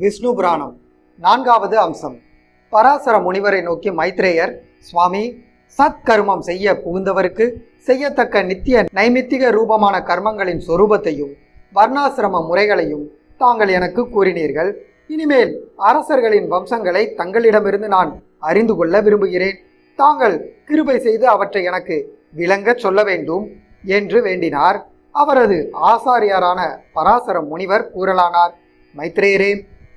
விஷ்ணு புராணம் நான்காவது அம்சம். பராசர முனிவரை நோக்கி மைத்ரேயர் சுவாமி சத்கர்மம் செய்ய புகுந்தவருக்கு செய்யத்தக்க நித்திய நைமித்திக ரூபமான கர்மங்களின் சொரூபத்தையும் வர்ணாசிரம முறைகளையும் தாங்கள் எனக்கு கூறினீர்கள். இனிமேல் அரசர்களின் வம்சங்களை தங்களிடமிருந்து நான் அறிந்து கொள்ள விரும்புகிறேன். தாங்கள் கிருபை செய்து அவற்றை எனக்கு விளங்கச் சொல்ல வேண்டும் என்று வேண்டினார். அவரது ஆசாரியாரான பராசர முனிவர் கூறலானார். மைத்ரேயரே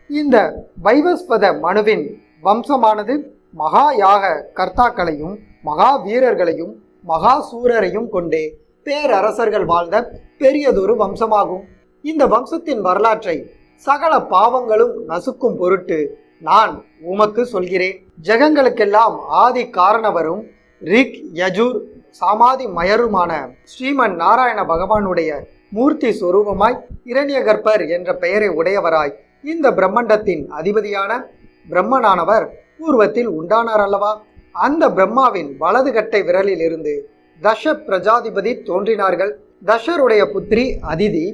இந்த வைவஸ்வத மனுவின் வம்சமானது மகா யாக கர்த்தாக்களையும் மகா வீரர்களையும் மகா சூரரையும் கொண்டே பேரரசர்கள் வாழ்ந்த பெரியதொரு வம்சமாகும். இந்த வம்சத்தின் வரலாற்றை சகல பாவங்களும் நசுக்கும் பொருட்டு நான் உமக்கு சொல்கிறேன். ஜெகங்களுக்கெல்லாம் ஆதி காரணவரும் ரிக் யஜூர் சாமாதி மயருமான ஸ்ரீமன் நாராயண பகவானுடைய மூர்த்தி சுரூபமாய் இரணியகற்பர் என்ற பெயரை உடையவராய் இந்த பிரம்மண்டத்தின் அதிபதியான பிரம்மனானவர் பூர்வத்தில் உண்டானார் அல்லவா? அந்த பிரம்மாவின் வலது கட்டை விரலில் இருந்து தஷ பிரஜாதிபதி தோன்றினார்கள். தஷருடைய புத்திரி அதிதி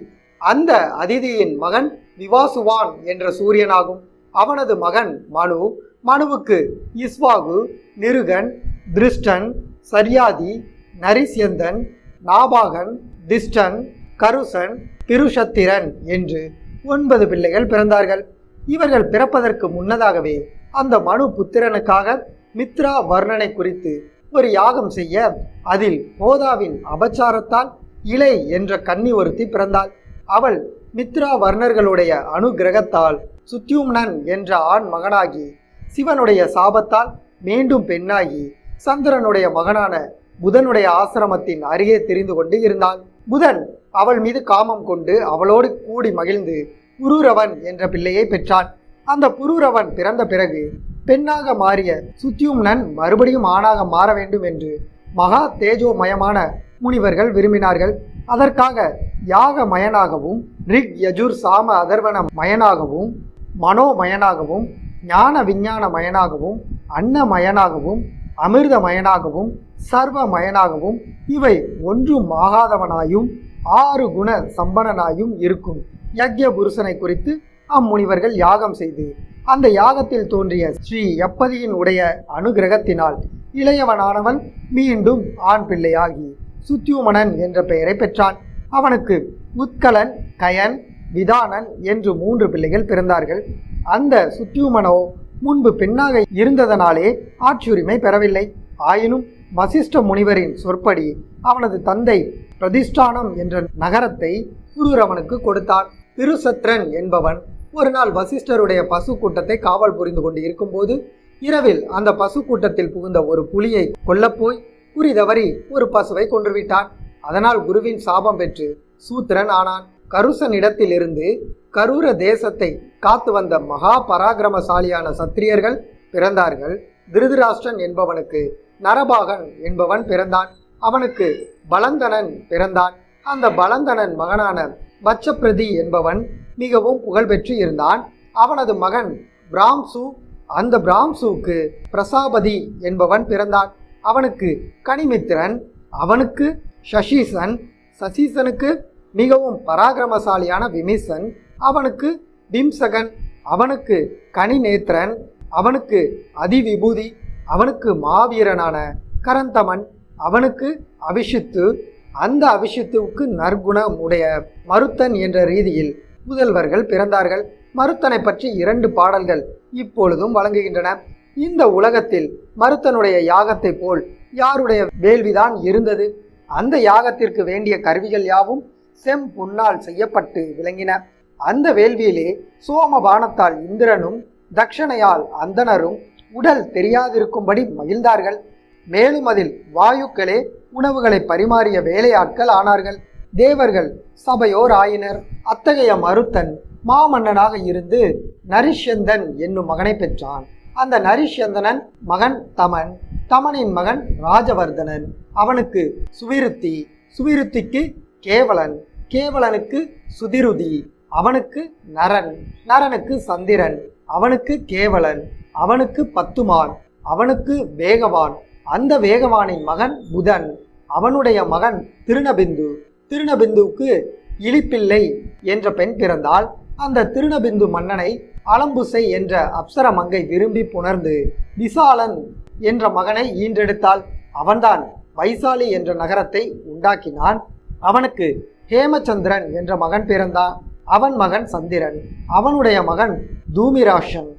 அந்த அதிதியின் மகன் விவாசுவான் என்ற சூரியனாகும். அவனது மகன் மனு மனுவுக்கு இஸ்வாகு நிருகன் திருஷ்டன் சரியாதி நரிசியந்தன் நாபாகன் திஷ்டன் கருசன் திருஷத்திரன் என்று ஒன்பது பிள்ளைகள் பிறந்தார்கள். இவர்கள் பிறப்பதற்கு முன்னதாகவே அந்த மனு புத்திரனுக்காக மித்ரா வர்ணனை குறித்து ஒரு யாகம் செய்ய அதில் போதாவின் அபச்சாரத்தால் இலை என்ற கன்னி ஒருத்தி பிறந்தாள். அவள் மித்ரா வர்ணர்களுடைய அனுகிரகத்தால் சுத்யும்னன் என்ற ஆண் மகனாகி சிவனுடைய சாபத்தால் மீண்டும் பெண்ணாகி சந்திரனுடைய மகனான புதனுடைய ஆசிரமத்தின் அருகே தெரிந்து கொண்டு இருந்தாள். புதன் அவள் மீது காமம் கொண்டு அவளோடு கூடி மகிழ்ந்து புரூரவன் என்ற பிள்ளையை பெற்றான். அந்த புரூரவன் பிறந்த பிறகு பெண்ணாக மாறிய சுத்தியும்னன் மறுபடியும் ஆணாக மாற வேண்டும் என்று மகா தேஜோமயமான முனிவர்கள் விரும்பினார்கள். அதற்காக யாக மயனாகவும் ரிக் யஜுர் சாம அதர்வன மயனாகவும் மனோமயனாகவும் ஞான விஞ்ஞான மயனாகவும் அன்னமயனாகவும் அமிர்தமயனாகவும் சர்வமயனாகவும் இவை ஒன்றும் ஆகாதவனாயும் ஆறு குண சம்பனனாயும் இருக்கும். யக்ஞ புருஷனை குறித்து அம்முனிவர்கள் யாகம் செய்து அந்த யாகத்தில் தோன்றிய ஸ்ரீ எப்பதியின் உடைய அனுகிரகத்தினால் இளையவனானவன் மீண்டும் ஆண் பிள்ளையாகி சுத்தியுமணன் என்ற பெயரை பெற்றான். அவனுக்கு உத்கலன் கயன் விதானன் என்று மூன்று பிள்ளைகள் பிறந்தார்கள். அந்த சுத்தியுமனோ முன்பு பெண்ணாக இருந்ததனாலே ஆட்சியுரிமை பெறவில்லை. ஆயினும் வசிஷ்ட முனிவரின் சொற்படி அவனது தந்தை பிரதிஷ்டானம் என்ற நகரத்தை குருரவனுக்கு கொடுத்தான் திருசத்ரன் என்பவன் ஒரு நாள் வசிஷ்டருடைய பசு கூட்டத்தை காவல் புரிந்து கொண்டு இருக்கும்போது இரவில் அந்த பசு கூட்டத்தில் புகுந்த ஒரு புலியை கொல்லப்போய் குறி தவறி ஒரு பசுவை கொன்றுவிட்டான். அதனால் குருவின் சாபம் பெற்று சூத்திரன் ஆனான். கருசனிடத்திலிருந்து கரூர தேசத்தை காத்து வந்த மகா பராக்கிரமசாலியான சத்திரியர்கள் பிறந்தார்கள். திருதராஷ்டிரன் என்பவனுக்கு நரபாகன் என்பவன் பிறந்தான். அவனுக்கு பலந்தனன் பிறந்தான். அந்த பலந்தனன் மகனான வச்சப்பிரதி என்பவன் மிகவும் புகழ்பெற்று இருந்தான். அவனது மகன் பிராம்சு அந்த பிராம்சுவுக்கு பிரசாபதி என்பவன் பிறந்தான். அவனுக்கு கனிமித்திரன் அவனுக்கு சசீசன் சசீசனுக்கு மிகவும் பராக்கிரமசாலியான விமிசன் அவனுக்கு பிம்சகன் அவனுக்கு கனிநேத்திரன் அவனுக்கு அதிவிபூதி அவனுக்கு மாவீரனான கரந்தமன் அவனுக்கு அபிஷித்து அந்த அபிஷித்துவுக்கு நற்குணம் உடைய மருத்தன் என்ற ரீதியில் முதல்வர்கள் பிறந்தார்கள். மருத்தனை பற்றி இரண்டு பாடல்கள் இப்பொழுதும் வழங்குகின்றன. இந்த உலகத்தில் மருத்தனுடைய யாகத்தை போல் யாருடைய வேள்விதான் இருந்தது? அந்த யாகத்திற்கு வேண்டிய கருவிகள் யாவும் செம் புன்னால் செய்யப்பட்டு விளங்கின. அந்த வேள்வியிலே சோமபானத்தால் இந்திரனும் தக்ஷணையால் அந்தணரும் உடல் தெரியாதிருக்கும்படி மகிழ்ந்தார்கள். மேலும் அதில் வாயுக்களே உணவுகளை பரிமாறிய வேலையாட்கள் ஆனார்கள். தேவர்கள் சபையோர் ஆயினர். அத்தகைய மருத்தன் மாமன்னனாக இருந்து நரிஷந்தன் என்னும் மகனை பெற்றான். அந்த நரிஷந்தனன் மகன் தமன் தமனின் மகன் ராஜவர்தனன். அவனுக்கு சுவிருத்தி சுவிருத்திக்கு கேவலன் கேவலனுக்கு சுதிருதி அவனுக்கு நரன் நரனுக்கு சந்திரன் அவனுக்கு கேவலன் அவனுக்கு பத்துமான் அவனுக்கு வேகவான் அந்த வேகவானின் மகன் புதன் அவனுடைய மகன் திருநபிந்து. திருநபிந்துவுக்கு இலிப்பிள்ளை என்ற பெண் பிறந்தால் அந்த திருநபிந்து மன்னனை அலம்புசை என்ற அப்சர மங்கை விரும்பி புணர்ந்து விசாலன் என்ற மகனை ஈன்றெடுத்தால் அவன்தான் வைசாலி என்ற நகரத்தை உண்டாக்கினான். அவனுக்கு ஹேமச்சந்திரன் என்ற மகன் பிறந்தான் அவன் மகன் சந்திரன் அவனுடைய மகன் தூமிராஷன்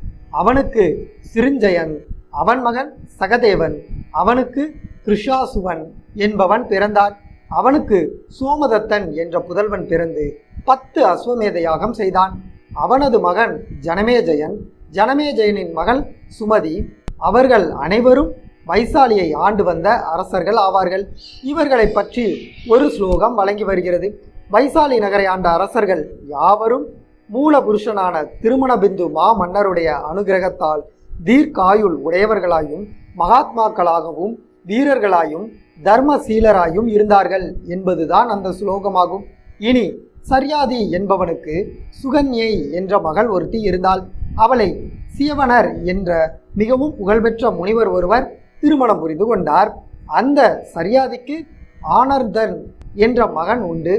அவனுக்கு சிருஞ்சயன் அவன் மகன் சகதேவன் அவனுக்கு கிருஷாசுவன் என்பவன் பிறந்தான் அவனுக்கு சோமதத்தன் என்ற புதல்வன் பிறந்து பத்து அஸ்வமேத யாகம் செய்தான். அவனது மகன் ஜனமேஜயன் ஜனமேஜயனின் மகள் சுமதி அவர்கள் அனைவரும் வைசாலியை ஆண்டு வந்த அரசர்கள் ஆவார்கள். இவர்களை பற்றி ஒரு ஸ்லோகம் வழங்கி வருகிறது. வைசாலி நகரை ஆண்ட அரசர்கள் யாவரும் மூல புருஷனான திருமணபிந்து மா மன்னருடைய அனுகிரகத்தால் தீர்க்காயுள் உடையவர்களாயும் மகாத்மாக்களாகவும் வீரர்களாயும் தர்மசீலராயும் இருந்தார்கள் என்பதுதான் அந்த ஸ்லோகமாகும் இனி சரியாதி என்பவனுக்கு சுகன்யை என்ற மகள் ஒருத்தி இருந்தாள். அவளை சியவனர் என்ற மிகவும் புகழ்பெற்ற முனிவர் ஒருவர் திருமணம் புரிந்து கொண்டார். அந்த சரியாதிக்கு ஆனர்தன் என்ற மகன் உண்டு.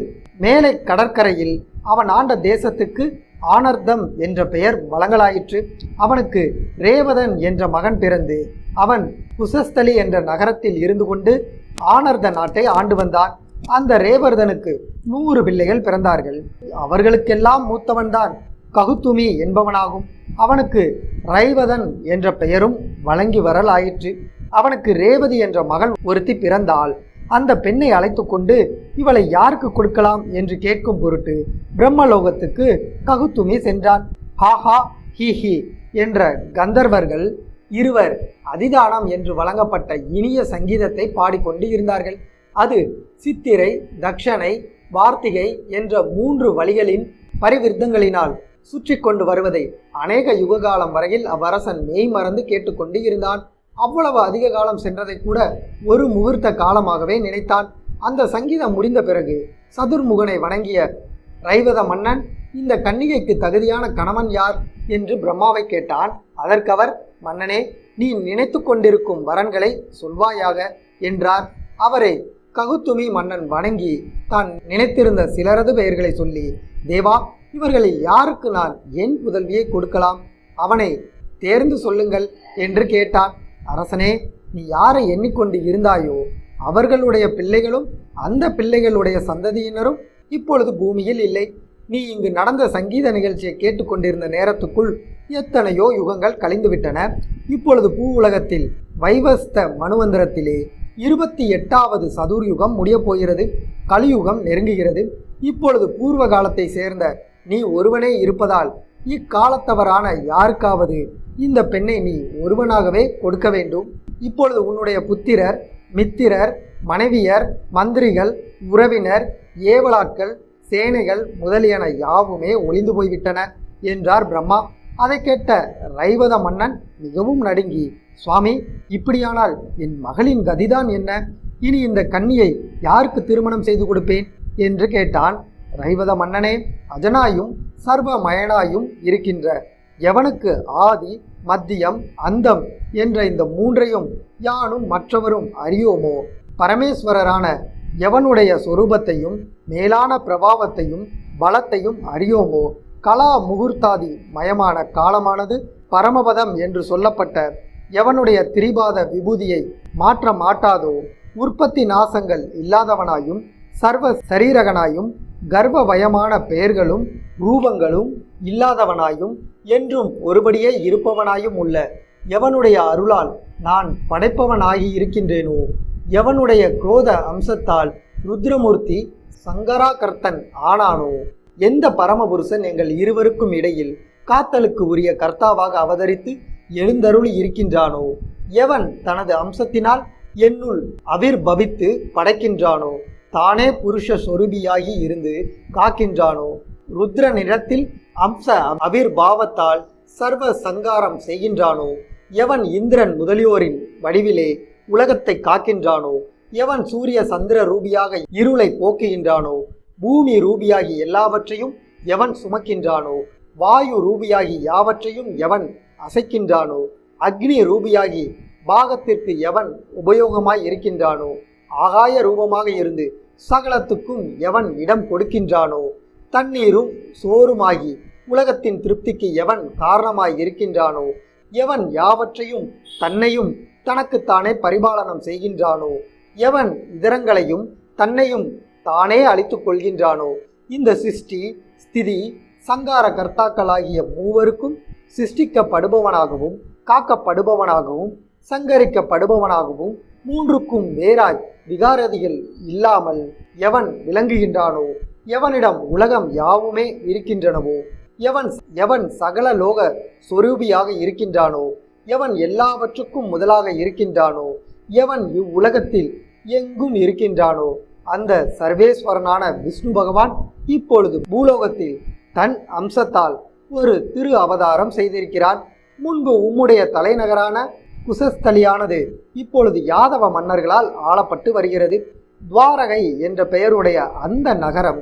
மேலை கடற்கரையில் அவன் ஆண்ட தேசத்துக்கு ஆனர்தம் என்ற பெயர் வழங்கலாயிற்று. அவனுக்கு ரேவதன் என்ற மகன் பிறந்து அவன் குசஸ்தலி என்ற நகரத்தில் இருந்து கொண்டு ஆனர்த நாட்டை ஆண்டு வந்தான். அந்த ரேவர்தனுக்கு நூறு பிள்ளைகள் பிறந்தார்கள். அவர்களுக்கெல்லாம் மூத்தவன்தான் ககுத்துமி என்பவனாகும். அவனுக்கு ரைவதன் என்ற பெயரும் வழங்கி வரலாயிற்று. அவனுக்கு ரேவதி என்ற மகள் ஒருத்தி பிறந்தாள். அந்த பெண்ணை அழைத்து கொண்டு இவளை யாருக்கு கொடுக்கலாம் என்று கேட்கும் பொருட்டு பிரம்மலோகத்துக்கு ககுத்துமி சென்றான். ஹாஹா ஹி ஹி என்ற கந்தர்வர்கள் இருவர் அதிதானம் என்று வழங்கப்பட்ட இனிய சங்கீதத்தை பாடிக்கொண்டு இருந்தார்கள். அது சித்திரை தக்ஷனை வார்த்திகை என்ற மூன்று வழிகளின் பரிவிருத்தங்களினால் சுற்றி கொண்டு வருவதை அநேக யுககாலம் வரையில் அவ்வரசன் மெய் மறந்து கேட்டுக்கொண்டு இருந்தான். அவ்வளவு அதிக காலம் சென்றதை கூட ஒரு முகூர்த்த காலமாகவே நினைத்தான். அந்த சங்கீதம் முடிந்த பிறகு சதுர்முகனை வணங்கிய ரைவத மன்னன் இந்த கன்னிகைக்கு தகுதியான கணவன் யார் என்று பிரம்மாவை கேட்டான். அதற்கவர் மன்னனே நீ நினைத்து கொண்டிருக்கும் வரன்களை சொல்வாயாக என்றார். அவரை ககுத்துமி மன்னன் வணங்கி தான் நினைத்திருந்த சிலரது பெயர்களை சொல்லி தேவா இவர்களில் யாருக்கு நான் என் புதல்வியை கொடுக்கலாம்? அவனை தேர்ந்து சொல்லுங்கள் என்று கேட்டான். அரசனே நீ யாரை எண்ணிக்கொண்டு இருந்தாயோ அவர்களுடைய பிள்ளைகளும் அந்த பிள்ளைகளுடைய சந்ததியினரும் இப்பொழுது பூமியில் இல்லை. நீ இங்கு நடந்த சங்கீத நிகழ்ச்சியை கேட்டுக்கொண்டிருந்த நேரத்துக்குள் எத்தனையோ யுகங்கள் கழிந்துவிட்டன. இப்பொழுது பூ உலகத்தில் வைவஸ்த மனுவந்திரத்திலே இருபத்தி எட்டாவது சதுர்யுகம் முடியப் போகிறது கலியுகம் நெருங்குகிறது. இப்பொழுது பூர்வ காலத்தை சேர்ந்த நீ ஒருவனே இருப்பதால் இக்காலத்தவரான யாருக்காவது இந்த பெண்ணை நீ ஒருவனாகவே கொடுக்க வேண்டும். இப்பொழுது உன்னுடைய புத்திரர் மித்திரர் மனைவியர் மந்திரிகள் உறவினர் ஏவலாட்கள் சேனைகள் முதலியன யாவுமே ஒளிந்து போய்விட்டன என்றார் பிரம்மா. அதை கேட்ட ரைவத மன்னன் மிகவும் நடுங்கி சுவாமி இப்படியானால் என் மகளின் கதிதான் என்ன? இனி இந்த கன்னியை யாருக்கு திருமணம் செய்து கொடுப்பேன்? என்று கேட்டான் ரைவத மன்னனே. அஜனாயும் சர்வமயனாயும் இருக்கின்ற எவனுக்கு ஆதி மத்தியம் அந்தம் என்ற இந்த மூன்றையும் யானும் மற்றவரும் அறியோமோ? பரமேஸ்வரரான எவனுடைய சொரூபத்தையும் மேலான பிரபாவத்தையும் பலத்தையும் அறியோமோ? கலா முகூர்த்தாதி மயமான காலமானது பரமபதம் என்று சொல்லப்பட்ட எவனுடைய திரிபாத விபூதியை மாற்ற மாட்டாதோ? உற்பத்தி நாசங்கள் இல்லாதவனாயும் சர்வ சரீரகனாயும் கர்ப்பவயமான பெயர்களும் ரூபங்களும் இல்லாதவனாயும் என்றும் ஒருபடியே இருப்பவனாயும் உள்ள எவனுடைய அருளால் நான் படைப்பவனாகி இருக்கின்றேனோ? எவனுடைய குரோத அம்சத்தால் ருத்ரமூர்த்தி சங்கராகர்த்தன் ஆனானோ? எந்த பரமபுருஷன் எங்கள் இருவருக்கும் இடையில் காத்தலுக்கு உரிய கர்த்தாவாக அவதரித்து எழுந்தருள் இருக்கின்றானோ? எவன் தனது அம்சத்தினால் என்னுள் அவிர்பவித்து படைக்கின்றானோ? தானே புருஷ சொருபியாகி இருந்து காக்கின்றானோ? ருத்ர நிறத்தில் அம்ச அவிர்பாவத்தால் சர்வ சங்காரம் செய்கின்றானோ? எவன் இந்திரன் முதலியோரின் வடிவிலே உலகத்தை காக்கின்றானோ? எவன் சூரிய சந்திர ரூபியாக இருளை போக்குகின்றானோ? பூமி ரூபியாகி எல்லாவற்றையும் எவன் சுமக்கின்றானோ? வாயு ரூபியாகி யாவற்றையும் எவன் அசைக்கின்றானோ? அக்னி ரூபியாகி பாகத்திற்கு எவன் உபயோகமாய் இருக்கின்றானோ? ஆகாய ரூபமாக இருந்து சகலத்துக்கும் எவன் இடம் கொடுக்கின்றானோ தண்ணீரும் சோறுமாகி உலகத்தின் திருப்திக்கு எவன் காரணமாய் இருக்கின்றானோ எவன் யாவற்றையும் தன்னையும் தனக்குத்தானே பரிபாலனம் செய்கின்றானோ எவன் இதரங்களையும் தன்னையும் தானே அழித்துக் கொள்கின்றானோ இந்த சிருஷ்டி ஸ்திதி சங்கார கர்த்தாக்களாகிய மூவருக்கும் சிருஷ்டிக்கப்படுபவனாகவும் காக்கப்படுபவனாகவும் சங்கரிக்கப்படுபவனாகவும் மூன்றுக்கும் வேறாய் விகாரதிகள் இல்லாமல் எவன் விளங்குகின்றானோ எவனிடம் உலகம் யாவுமே இருக்கின்றனவோ எவன் எவன் சகல லோக சொரூபியாக இருக்கின்றானோ எவன் எல்லாவற்றுக்கும் முதலாக இருக்கின்றானோ எவன் இவ்வுலகத்தில் எங்கும் இருக்கின்றானோ அந்த சர்வேஸ்வரனான விஷ்ணு பகவான் இப்பொழுது பூலோகத்தில் தன் அம்சத்தால் ஒரு திரு அவதாரம் செய்திருக்கிறான் முன்பு உம்முடைய தலைநகரான குசஸ்தலியானது இப்பொழுது யாதவ மன்னர்களால் ஆளப்பட்டு வருகிறது. துவாரகை என்ற பெயருடைய அந்த நகரம்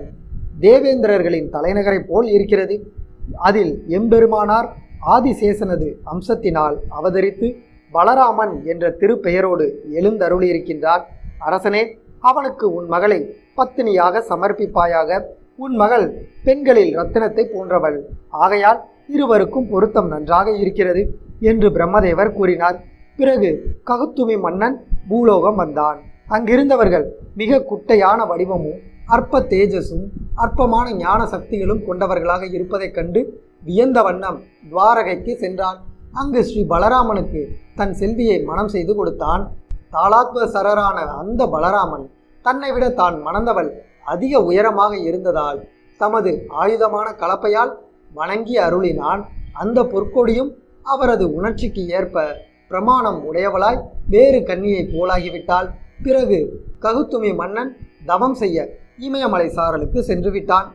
தேவேந்திரர்களின் தலைநகரைப் போல் இருக்கிறது. அதில் எம்பெருமானார் ஆதிசேசனது அம்சத்தினால் அவதரித்து பலராமன் என்ற திருப்பெயரோடு எழுந்தருளியிருக்கின்றார். அரசனே அவனுக்கு உன் மகளை பத்தினியாக சமர்ப்பிப்பாயாக. உன் மகள் பெண்களில் ரத்தினத்தை போன்றவள். ஆகையால் இருவருக்கும் பொருத்தம் நன்றாக இருக்கிறது என்று பிரம்மதேவர் கூறினார். பிறகு ககுத்துமி மன்னன் பூலோகம் வந்தான். அங்கிருந்தவர்கள் மிக குட்டையான வடிவமும் அற்ப தேஜஸும் அற்பமான ஞான சக்திகளும் கொண்டவர்களாக இருப்பதைக் கண்டு வியந்த வண்ணம் துவாரகைக்கு சென்றான். அங்கு ஸ்ரீ பலராமனுக்கு தன் செல்வியை மனம் செய்து கொடுத்தான். தாளாத்வ சரரான அந்த பலராமன் தன்னை விட தான் மணந்தவள் அதிக உயரமாக இருந்ததால் தமது ஆயுதமான கலப்பையால் வணங்கி அருளினான். அந்த பொற்கொடியும் அவரது உணர்ச்சிக்கு ஏற்ப பிரமாணம் உடையவளாய் வேறு கன்னியைப் போலாகிவிட்டாள். பிறகு ககுத்துமி மன்னன் தவம் செய்ய இமயமலை சாரலுக்கு சென்று விட்டான்